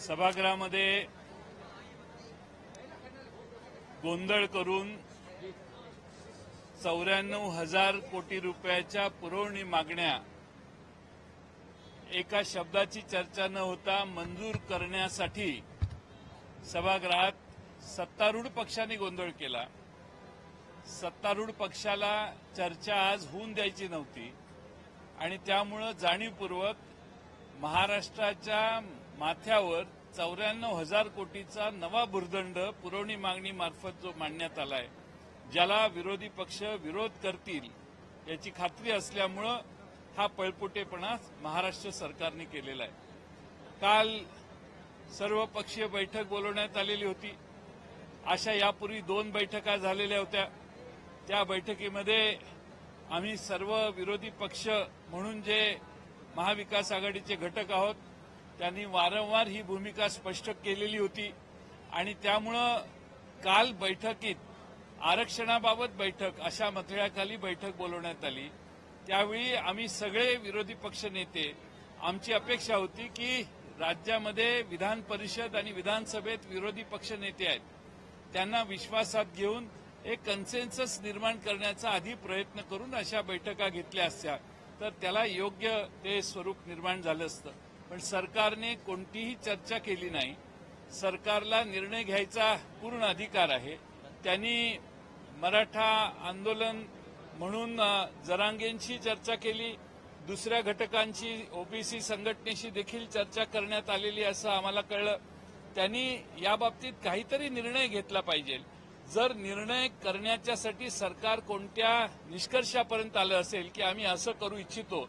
सभागृहामध्ये गोंधळ करून चौऱ्याण्णव हजार कोटी रुपयाच्या पुरवणी मागण्या एका शब्दाची चर्चा न होता मंजूर करण्यासाठी सभागृहात सत्तारूढ पक्षाने गोंधळ केला. सत्तारूढ पक्षाला चर्चा आज होऊन द्यायची नव्हती आणि त्यामुळं जाणीवपूर्वक महाराष्ट्राच्या माथ्यावर चौऱ्याण्णव हजार कोटीचा नवा भुर्दंड पुरवणी मागणी मार्फत जो मांडण्यात आलाय ज्याला विरोधी पक्ष विरोध करतील याची खात्री असल्यामुळं हा पळपुटेपणा महाराष्ट्र सरकारने केलेला आहे. काल सर्वपक्षीय बैठक बोलवण्यात आलेली होती. अशा यापूर्वी दोन बैठका झालेल्या होत्या. त्या बैठकीमध्ये आम्ही सर्व विरोधी पक्ष म्हणून जे महाविकास आघाडीचे घटक आहोत त्यांनी वारंवार ही भूमिका स्पष्ट केलेली होती. आणि त्यामुळं काल बैठकीत आरक्षणाबाबत बैठक अशा मथळ्याखाली बैठक बोलवण्यात आली. त्यावेळी आम्ही सगळे विरोधी पक्ष नेते आमची अपेक्षा होती की राज्यामध्ये विधान परिषद आणि विधानसभेत विरोधी पक्ष नेते आहेत. त्यांना विश्वासात घेऊन एक कन्सेन्सस निर्माण करण्याचा आधी प्रयत्न करून अशा बैठका घेतल्या असत्या. तर त्याला योग्य ते स्वरूप निर्माण झालं असतं. पण सरकारने कोणतीही चर्चा केली नाही. सरकारला निर्णय घ्यायचा पूर्ण अधिकार आहे. त्यांनी मराठा आंदोलन म्हणून जरांगेंशी चर्चा केली. दुसऱ्या घटकांची ओबीसी संघटनेशी देखील चर्चा करण्यात आलेली असं आम्हाला कळलं. त्यांनी याबाबतीत काहीतरी निर्णय घेतला पाहिजे. जर निर्णय करण्याच्यासाठी सरकार कोणत्या निष्कर्षापर्यंत आलं असेल की आम्ही असं करू इच्छितो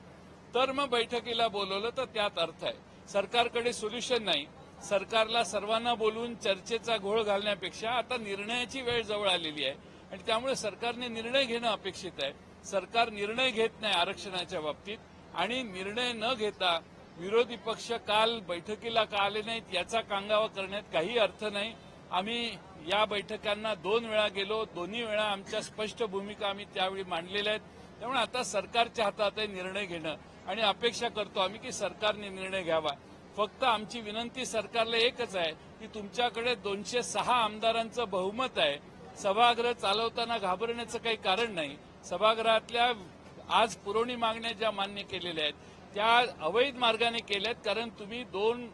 तर मग बैठकीला बोलवलं तर त्यात अर्थ आहे. सरकारकडे सोल्युशन नाही. सरकारला सर्वांना बोलून चर्चेचा घोळ घालण्यापेक्षा आता निर्णयाची वेळ जवळ आलेली आहे आणि त्यामुळे सरकारने निर्णय घेणं अपेक्षित आहे. सरकार निर्णय घेत नाही आरक्षणाच्या बाबतीत आणि निर्णय न घेता विरोधी पक्ष काल बैठकीला का आले नाहीत याचा कांगावा करण्यात काही अर्थ नाही. आम्ही या बैठकांना दोन वेळा गेलो. दोन्ही वेळा आमच्या स्पष्ट भूमिका आम्ही त्यावेळी मांडलेल्या आहेत. त्यामुळे आता सरकारच्या हातात आहे निर्णय घेणं. आणि अपेक्षा करतो आम्ही की सरकारने निर्णय घ्यावा. फक्त आमची विनंती सरकारला एकच आहे की तुमच्याकडे दोनशे सहा आमदारांचं बहुमत आहे. सभागृह चालवताना घाबरण्याचं काही कारण नाही. सभागृहातल्या आज पुरवणी मागण्या ज्या मान्य केलेल्या आहेत त्या अवैध मार्गाने केल्यात कारण तुम्ही दोन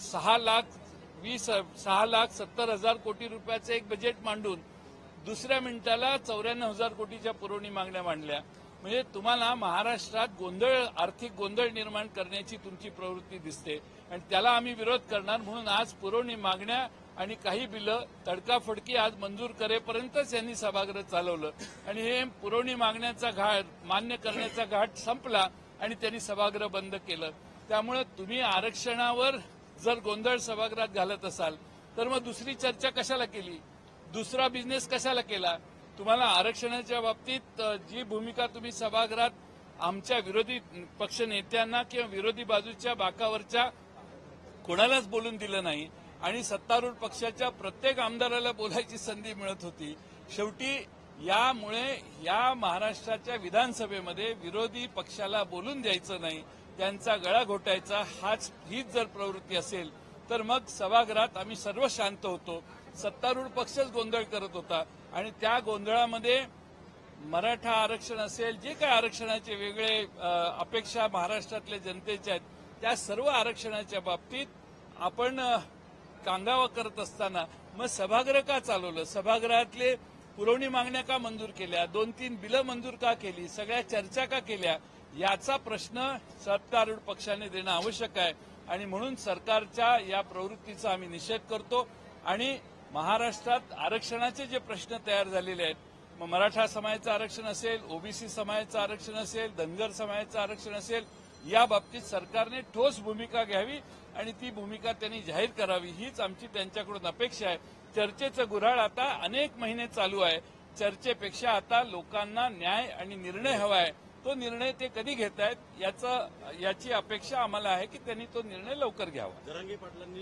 सहा लाख वीस सहा लाख सत्तर हजार कोटी रुपयाचं एक बजेट मांडून दुसऱ्या मिनिटाला चौऱ्याण्णव हजार कोटीच्या पुरवणी मागण्या मांडल्या. म्हणजे तुम्हाला महाराष्ट्रात गोंधळ आर्थिक गोंधळ निर्माण करण्याची तुमची प्रवृत्ती दिसते. आणि त्याला आम्ही विरोध करणार म्हणून आज पुरवणी मागण्या आणि काही बिलं तडकाफडकी आज मंजूर करेपर्यंतच यांनी सभागृह चालवलं. आणि हे पुरवणी मागण्याचा घाट मान्य करण्याचा घाट संपला आणि त्यांनी सभागृह बंद केलं. त्यामुळे तुम्ही आरक्षणावर जर गोंधळ सभागृहात घालत असाल तर मग दुसरी चर्चा कशाला केली? दुसरा बिझनेस कशाला केला? तुम्हाला आरक्षणाच्या बाबतीत जी भूमिका तुम्ही सभागृहात आमच्या विरोधी पक्ष नेत्यांना किंवा विरोधी बाजूच्या बाकावरच्या कोणालाच बोलून दिलं नाही आणि सत्तारूढ पक्षाच्या प्रत्येक आमदाराला बोलायची संधी मिळत होती शेवटी यामुळे या महाराष्ट्राच्या विधानसभेमध्ये विरोधी पक्षाला बोलून द्यायचं नाही त्यांचा गळा घोटायचा हाच हीच जर प्रवृत्ती असेल तर मग सभागृहात आम्ही सर्व शांत होतो. सत्तारूढ पक्षच गोंधळ करत होता. आणि त्या गोंधळामध्ये मराठा आरक्षण असेल जे काय आरक्षणाचे वेगळे अपेक्षा महाराष्ट्रातल्या जनतेच्या आहेत त्या सर्व आरक्षणाच्या बाबतीत आपण कांगावा करत असताना मग सभागृह का चालवलं? सभागृहातले पुरवणी मागण्या का मंजूर केल्या? दोन तीन बिलं मंजूर का केली? सगळ्या चर्चा का केल्या? याचा प्रश्न सत्तारूढ पक्षाने देणं आवश्यक आहे. आणि म्हणून सरकारच्या या प्रवृत्तीचा आम्ही निषेध करतो. आणि महाराष्ट्रात आरक्षणाचे जे प्रश्न तयार झालेले आहेत मग मराठा समाजाचं आरक्षण असेल ओबीसी समाजाचं आरक्षण असेल धनगर समाजाचं आरक्षण असेल या बाबतीत सरकारने ठोस भूमिका घ्यावी आणि ती भूमिका त्यांनी जाहीर करावी हीच आमची त्यांच्याकडून अपेक्षा आहे. चर्चेचं गुऱ्हाळ आता अनेक महिने चालू आहे. चर्चेपेक्षा आता लोकांना न्याय आणि निर्णय हवा आहे. तो निर्णय ते कधी घेत आहेत याचं याची अपेक्षा आम्हाला आहे की त्यांनी तो निर्णय लवकर घ्यावा. जरांगे पाटलांनी